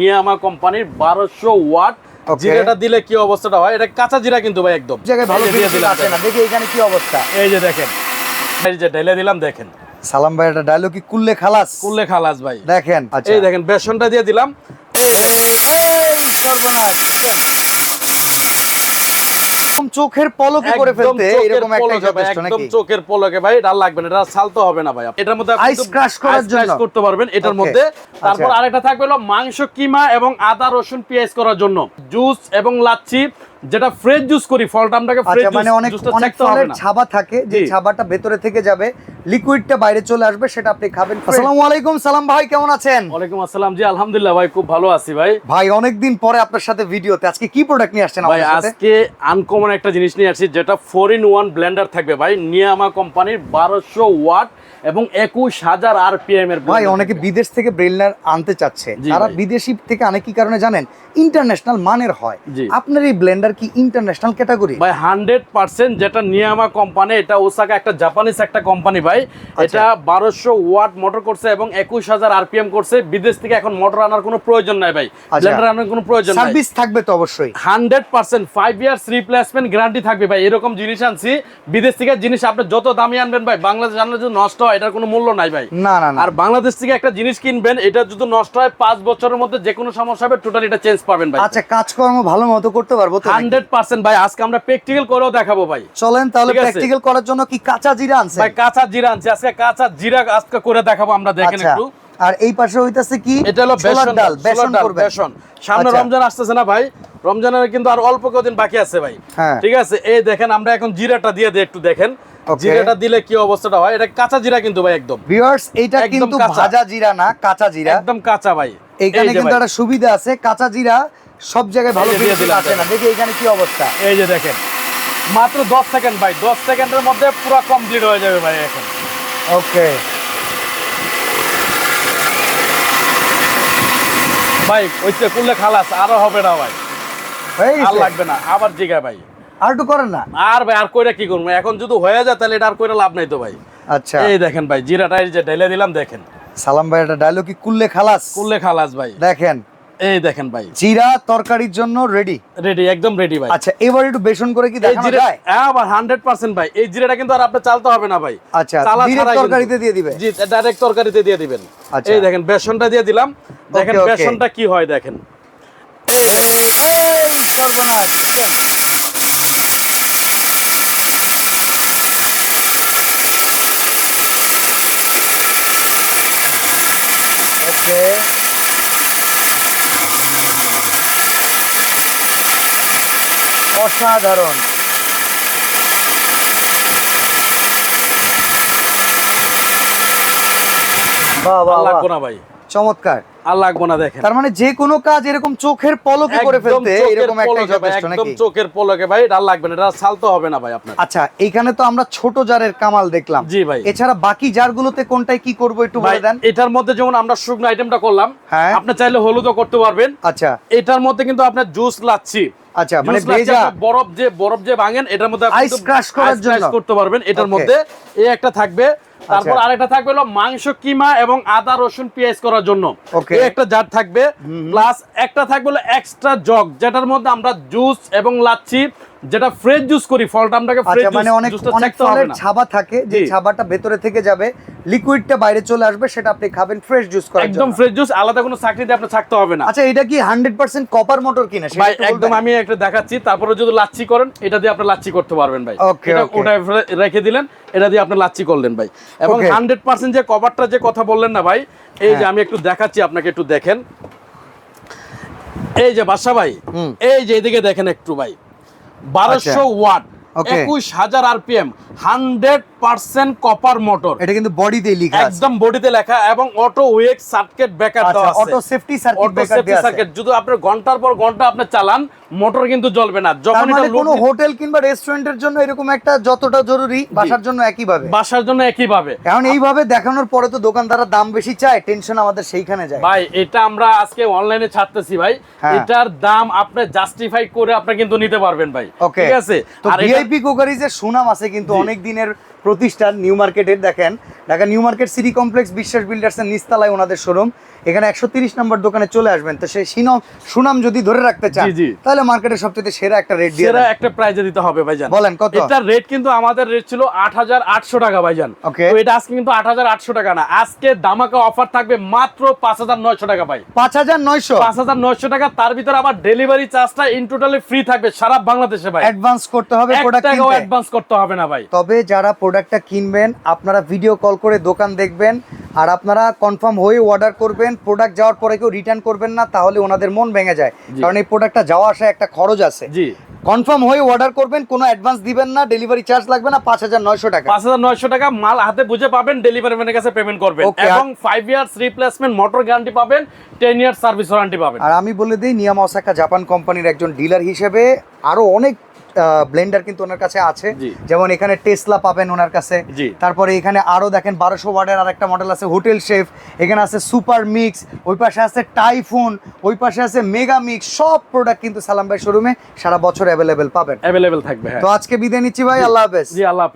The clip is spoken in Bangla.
নিয়ামা কোম্পানির বারোশো ওয়াট. জিরাটা দিলে কি অবস্থাটা হয়? এটা কাঁচা জিরা কিন্তু ভাই একদম। জায়গায় ভালো আছে না? দেখি এখানে কি অবস্থা। এই যে দেখেন। এই যে ঢেলে দিলাম দেখেন। সালাম ভাই এটা ডায়লগ কি কুল্লে খালাস? কুল্লে খালাস ভাই। দেখেন। আচ্ছা এই দেখেন বেসনটা দিয়ে দিলাম। এই এই সর্বনাশ। একদম চোখের পলকে করে ফেলতে এরকম একটা যথেষ্ট ভাই, একদম চোখের পলকে ভাই এটা লাগবে না এটা সালতে হবে না ভাই। এটার মধ্যে আইস ক্রাশ করার জন্য? করতে পারবেন এটার মধ্যে। তারপর আচ্ছা। আরেকটা থাকবে হলো মাংস কিমা এবং আদা রসুন পেঁয়াজ করার জন্য। জুস এবং লাচ্ছি। যেটা ফ্রেশ জুস করি ফলটা আমটাকে ফ্রেশ আচ্ছা মানে অনেক অনেক ফলের ছাবা থাকে যে ছাবাটা ভেতরে থেকে যাবে লিকুইডটা বাইরে চলে আসবে সেটা আপনি খাবেন আসসালামু আলাইকুম সালাম ভাই কেমন আছেন? ওয়ালাইকুম আসসালাম। জি আলহামদুলিল্লাহ ভাই খুব ভালো আছি ভাই। ভাই অনেকদিন পরে আপনার সাথে ভিডিওতে আজকে কি প্রোডাক্ট নিয়ে আসছেন ভাই আমাদের সাথে? আজকে আনকমন একটা জিনিস নিয়ে আসছি যেটা ফোর ইন ওয়ান ব্লেন্ডার থাকবে ভাই নিয়ামা কোম্পানির বারোশো ওয়াট এবং একুশ হাজার আর পিএম এর ভাই অনেকে বিদেশ থেকে ব্রেলার আনতে চাচ্ছে। তারা বিদেশি থেকে আনে কি কারণে জানেন? ইন্টারন্যাশনাল মানের হয়। আপনার এই ব্লেন্ডার কি ইন্টারন্যাশনাল ক্যাটাগরি? ভাই হান্ড্রেড পার্সেন্ট যেটা নিয়ামা কোম্পানি এটা ওসাকা একটা জাপানিজ একটা কোম্পানি ভাই। আচ্ছা। এটা বারোশো ওয়াট মোটর করছে এবং একুশ হাজার আরপিএম করছে। বিদেশ থেকে এখন মোটর আনার কোনো প্রয়োজন নাই ভাই। আচ্ছা। ব্লেন্ডার আনার কোনো প্রয়োজন নাই। সার্ভিস থাকবে তো অবশ্যই। Hundred percent five years replacement guarantee থাকবে ভাই। এরকম জিনিস আনছি। বিদেশ থেকে জিনিস আপনি যত দামি আনবেন ভাই বাংলাদেশ আনলে যদি নষ্ট এটার কোনো মূল্য নাই ভাই। না না আর বাংলাদেশ থেকে একটা জিনিস কিনবেন এটা যদি নষ্ট হয় পাঁচ বছরের মধ্যে যে কোনো সমস্যা হবে টোটাল এটা চেঞ্জ পাবেন ভাই। আচ্ছা কাজকর্ম ভালো মতো করতে পারব তো ভাই আজকে আমরা প্র্যাকটিক্যাল করেও দেখাবো ভাই। চলেন তাহলে প্র্যাকটিক্যাল করার জন্য কি কাঁচা জিরা আনছেন? ভাই কাঁচা জিরা আনছি। আজকে কাঁচা জিরা আজকে করে দেখাবো আমরা দেখেন আচ্ছা একটু। আর এই পাশে হইতাছে কি? এটা হলো বেসন ডাল বেসন করবেন। বেসন। সামনে আচ্ছা। রমজান আসতেছে না ভাই? রমজানের কিন্তু আর অল্প কদিন বাকি আছে ভাই। হ্যাঁ। ঠিক আছে? এই দেখেন আমরা এখন জিরাটা দিয়ে দিই একটু দেখেন. জিরাটা দিলে কি অবস্থাটা হয়? এটা কাঁচা জিরা কিন্তু ভাই একদম। ভিউয়ার্স একদম কিন্তু। ভাজা জিরা না কাঁচা জিরা। একদম কাঁচা ভাই। এখানে কিন্তু একটা সুবিধা আছে কাঁচা জিরা সব জায়গায় ভালো আছে না। দেখি এখানে কি অবস্থা। এই যে দেখেন মাত্র দশ সেকেন্ড ভাই দশ সেকেন্ডের মধ্যে পুরো কমপ্লিট হয়ে যাবে ভাই এখন। ওকে ভাই ওইটা করলে খালাস আরও হবে না ভাই। এই আর লাগবে না আবার জিগা ভাই। আর একটু করেন না। আর ভাই আর কইরা কি করব? এখন যদি হয়ে যায় তাহলে এটা আর কইরা লাভ নাই তো ভাই। আচ্ছা। এই দেখেন ভাই জিরাটা এই যে ঢেলে দিলাম দেখেন। সালাম ভাই এটা ডায়লগ কি কুললে খালাস? করলে খালাস ভাই। দেখেন। এই দেখেন ভাই। জিরা তরকারির জন্য রেডি রেডি একদম রেডি ভাই। আচ্ছা এবার একটু বেসন করে কি দেখানো যায়? হ্যাঁ আবার হান্ড্রেড পার্সেন্ট ভাই। এই জিরাটা কিন্তু আর আপনি চালতে হবে না ভাই। আচ্ছা চালা ডিরেক্ট তরকারিতে দিয়ে দিবে। জি ডাইরেক্ট তরকারিতে দিয়ে দিবেন। আচ্ছা। এই দেখেন বেসনটা দিয়ে দিলাম। দেখেন. বেসনটা কি হয় দেখেন। এই দেখেন। এই সর্বনাশ ওকে অসাধারণ। বাহ বাহ আর বাহ। লাগবো না ভাই। চমৎকার। আর লাগবো না দেখেন। তার মানে যে কোনো কাজ এরকম চোখের পলকে করে ফেলতে এরকম একটা পলকে ভাই, একদম চোখের পলকে ভাই এটা লাগবে না এটা আর হবে না ভাই আপনার। আচ্ছা এইখানে তো আমরা ছোট জারের কামাল দেখলাম। জি ভাই। এছাড়া বাকি জারগুলোতে কোনটাই কি করব একটু ভাই বলে দেন? এটার মধ্যে যেমন আমরা শুকনো আইটেমটা করলাম হ্যাঁ। আপনি চাইলে হলুদও করতে পারবেন। আচ্ছা। এটার মধ্যে কিন্তু আপনার জুস লাচ্ছি আচ্ছা মানে ভেজা বরফ যে বরফ যে ভাঙেন এটার মধ্যে আইস ক্রাশ করার জন্য। করতে পারবেন এটার মধ্যে। এই একটা থাকবে। তারপর আচ্ছা। আরেকটা থাকবে হলো মাংস কিমা এবং আদা রসুন পেঁয়াজ করার জন্য। এই একটা জার থাকবে। প্লাস একটা থাকবে হলো এক্সট্রা জগ যেটার মধ্যে আমরা জুস এবং লাচ্ছি যেটা ফ্রেশ জুস করি ফলটা আমটাকে ফ্রেশ আচ্ছা মানে অনেক অনেক ফলের ছাবা থাকে যে। ছাবাটা ভেতরে থেকে যাবে লিকুইডটা বাইরে চলে আসবে সেটা আপনি খাবেন ফ্রেশ জুস করার একদম ফ্রেশ জুস আলাদা কোনো চাকরি দিয়ে আপনি থাকতে হবে না। আচ্ছা এটা কি 100% কপার মোটর কিনা? ভাই একদম আমি একটা দেখাচ্ছি তারপরে যদি লাচ্ছি করেন এটা দিয়ে আপনি লাচ্ছি করতে পারবেন ভাই। এটা ওটা রেখে দিলেন এটা দিয়ে আপনি লাচ্ছি করলেন ভাই। এবং Okay. হান্ড্রেড পার্সেন্ট যে কভারটা যে কথা বললেন না ভাই এই যে হ্যাঁ। আমি একটু দেখাচ্ছি আপনাকে একটু দেখেন। এই যে বাসা ভাই। এই যে এদিকে দেখেন একটু ভাই। বারোশো আচ্ছা। ওয়াট একুশ হাজার RPM hundred percent copper motor এটা কিন্তু বডিতেই লেখা একদম বডিতে লেখা এবং অটো ওয়েক সার্কিট আচ্ছা দেওয়া আছে। Auto safety circuit auto safety circuit যদি আপনার ঘণ্টার পর ঘণ্টা আপনি চালান মোটর কিন্তু জ্বলবে না। যখন মানে এটা কোনো হোটেল কিংবা রেস্টুরেন্টের জন্য এরকম একটা যতটা জরুরি বাসার জন্য একই ভাবে বাসার জন্য একই ভাবে এখন এইভাবে দেখানোর পরে তো দোকানদাররা দাম বেশি চায় টেনশন আমাদের সেইখানে যায়। ভাই এটা আমরা আজকে অনলাইনে ছাড়তেছি ভাই। হ্যাঁ। এটার দাম আপনি জাস্টিফাই করে আপনি কিন্তু নিতে পারবেন ভাই। ঠিক আছে? তো ভিআইপি কোকারিজের সুনাম আছে কিন্তু। অনেক দিনের প্রতিষ্ঠান নিউ মার্কেটের দেখেন Dhaka new market city complex Biswas বিল্ডার্সের নিস্তালায় ওনাদের শোরুম। এখানে একশো তিরিশ নম্বর দোকানে চলে আসবেন। তো সেই সুনাম সুনাম যদি ধরে রাখতে চান। তাহলে মার্কেটের সবচেয়ে সেরা একটা রেট দিয়ে সেরা। একটা প্রাইজে দিতে হবে ভাইজান। বলেন কত? এটার রেট কিন্তু আমাদের রেট ছিল আট হাজার আটশো টাকা ভাইজান. তো এটা আজকে কিন্তু আট হাজার আটশো টাকা না। আজকে দামাকা অফার থাকবে মাত্র পাঁচ হাজার নয়শো টাকা ভাই। পাঁচ হাজার নয়শো? পাঁচ হাজার নয়শো টাকা তার ভিতরে আবার ডেলিভারি চার্জটা ইন টোটালি ফ্রি থাকবে সারা বাংলাদেশে ভাই। অ্যাডভান্স করতে হবে প্রোডাক্ট কিনতে। অ্যাডভান্স করতে হবে না ভাই। তবে যারা প্রোডাক্টটা কিনবেন আপনারা ভিডিও কল করে দোকান দেখবেন। আর আপনারা কনফার্ম হয়ে অর্ডার করবেন প্রোডাক্ট যাওয়ার পরে কেউ রিটার্ন করবেন না তাহলে ওনাদের মন ভেঙে যায়। কারণ এই প্রোডাক্টটা যাওয়া আসা একটা খরচ আছে। জি। কনফার্ম হয়ে অর্ডার করবেন কোনো অ্যাডভান্স দিবেন না ডেলিভারি চার্জ লাগবে না পাঁচ হাজার নয়শো টাকা। পাঁচ হাজার নয়শো টাকা মাল হাতে বুঝে পাবেন ডেলিভারি ম্যানের কাছে পেমেন্ট করবেন। এবং five years replacement motor guarantee পাবেন টেন ইয়ার্স সার্ভিস ওয়ারেন্টি পাবেন। আর আমি বলে দিই নিয়াম অসাকা জাপান কোম্পানির একজন ডিলার হিসেবে আরও অনেক ব্লেন্ডার কিন্তু ওনার কাছে আছে। যেমন এখানে টেসলা পাবেন ওনার কাছে। তারপরে এখানে আরও দেখেন বারোশো ওয়ার্ডের আর একটা মডেল আছে হোটেল শেফ এখানে আছে সুপার মিক্স ওই পাশে আছে টাইফুন ওই পাশে আছে মেগা মিক্স সব প্রোডাক্ট কিন্তু সালাম ভাই শোরুমে সারা বছর অ্যাভেলেবেল পাবেন। অ্যাভেলেবেল থাকবে হ্যাঁ। তো আজকে বিদায় নিচ্ছি ভাই আল্লাহ হাফেজ। জি আল্লাহ হাফেজ।